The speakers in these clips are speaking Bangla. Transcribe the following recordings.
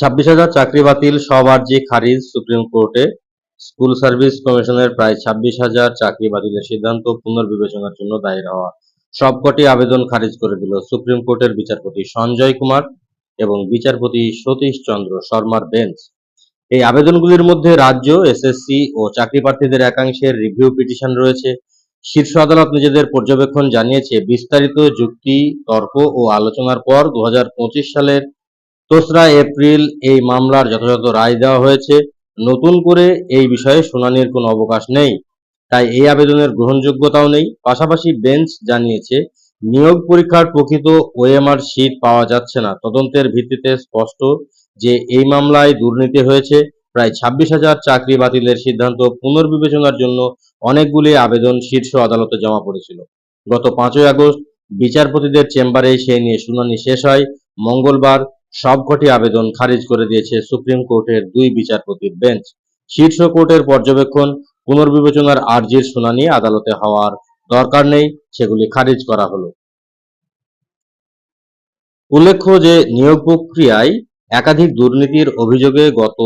ছাব্বিশ হাজার চাকরি বাতিল, সব আর্জি খারিজ সুপ্রিম কোর্টে। স্কুল সার্ভিস কমিশনের প্রায় ছাব্বিশ হাজার চাকরি বাতিলের সিদ্ধান্ত পুনর্বিবেচনার জন্য দায়ের হওয়া। সবকটি আবেদন খারিজ করে দিল সুপ্রিম কোর্টের বিচারপতি সঞ্জয় কুমার এবং বিচারপতি সতীশ চন্দ্র শর্মার বেঞ্চ। এই আবেদনগুলির মধ্যে রাজ্য এসএসসি ও চাকরি প্রার্থীদের একাংশের রিভিউ পিটিশন রয়েছে। শীর্ষ আদালত নিজেদের পর্যবেক্ষণ জানিয়েছে, বিস্তারিত যুক্তি, তর্ক ও আলোচনার পর দু হাজার পঁচিশ সালের দোসরা এপ্রিল এই মামলার যথাযথ রায় দেওয়া হয়েছে। নতুন করে এই বিষয়ে শুনানির কোনো অবকাশ নেই। তাই এই আবেদনের গ্রহণযোগ্যতাও নেই। পাশাপাশি বেঞ্চ জানিয়েছে, নিয়োগ পরীক্ষার প্রকৃত ওএমআর শিট পাওয়া যাচ্ছে না। তদন্তের ভিত্তিতে স্পষ্ট যে এই মামলায় দুর্নীতি হয়েছে। প্রায় ছাব্বিশ হাজার চাকরি বাতিলের সিদ্ধান্ত পুনর্বিবেচনার জন্য অনেকগুলি আবেদন শীর্ষ আদালতে জমা পড়েছিল। গত পাঁচই আগস্ট বিচারপতিদের চেম্বারে সেই নিয়ে শুনানি শেষ হয়। মঙ্গলবার সবকটি আবেদন খারিজ করে দিয়েছে সুপ্রিম কোর্টের দুই বিচারপতির বেঞ্চ। শীর্ষ কোর্টের পর্যবেক্ষণ, পুনর্বিবেচনার আর্জির শুনানি আদালতে হওয়ার দরকার নেই, সেগুলি খারিজ করা হলো। উল্লেখ্য যে নিয়োগ প্রক্রিয়ায় একাধিক দুর্নীতির অভিযোগে গত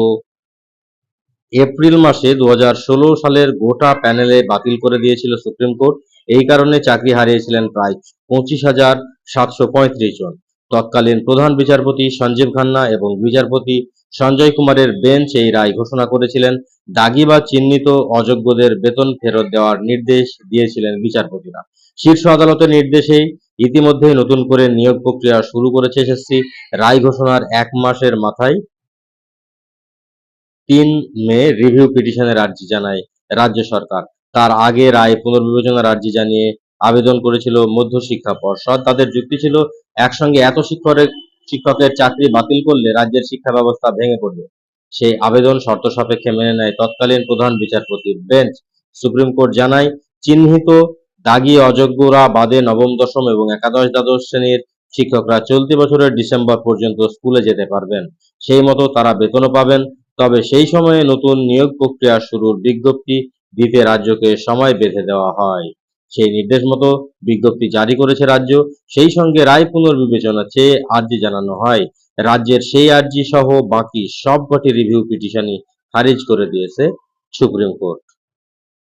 এপ্রিল মাসে দু হাজার ষোলো সালের গোটা প্যানেলে বাতিল করে দিয়েছিল সুপ্রিম কোর্ট। এই কারণে চাকরি হারিয়েছিলেন প্রায় পঁচিশ হাজার সাতশো জন। তৎকালীন প্রধান বিচারপতি সঞ্জীব খান্না এবং বিচারপতি সঞ্জয় কুমারের বেঞ্চ এই রায় ঘোষণা করেছিলেন। দাগি বা চিহ্নিত অযোগ্যদের বেতন ফেরত দেওয়ার নির্দেশ দিয়েছিলেন বিচারপতিরা। শীর্ষ আদালতের নির্দেশেই ইতিমধ্যে নতুন করে নিয়োগ প্রক্রিয়া শুরু করেছে এসএসসি। রায় ঘোষণার এক মাসের মাথায় তিন মে রিভিউ পিটিশনের আর্জি জানায় রাজ্য সরকার। তার আগে রায় পুনর্বিবেচনার আর্জি জানিয়ে আবেদন করেছিল মধ্যশিক্ষা পর্ষদ। তাদের যুক্তি ছিল একসঙ্গে এত শিক্ষকের শিক্ষকের চাকরি বাতিল করলে রাজ্যের শিক্ষা ব্যবস্থা ভেঙে পড়বে। সেই আবেদন শর্ত সাপেক্ষে মেনে নেয় তৎকালীন প্রধান বিচারপতির বেঞ্চ। সুপ্রিম কোর্ট জানায়, চিহ্নিত, দাগি, অযোগ্যরা বাদে নবম, দশম এবং একাদশ দ্বাদশ শ্রেণির শিক্ষকরা চলতি বছরের ডিসেম্বর পর্যন্ত স্কুলে যেতে পারবেন। সেই মতো তারা বেতনও পাবেন। তবে সেই সময়ে নতুন নিয়োগ প্রক্রিয়া শুরুর বিজ্ঞপ্তি দিতে রাজ্যকে সময় বেঁধে দেওয়া হয়। সেই নির্দেশ মতো বিজ্ঞপ্তি জারি করেছে রাজ্য। সেই সঙ্গে রায় পুনর্বিবেচনা চেয়ে আর্জি জানানো হয়। রাজ্যের সেই আর্জি সহ বাকি সবকটি রিভিউ পিটিশনই খারিজ করে দিয়েছে সুপ্রিম কোর্ট।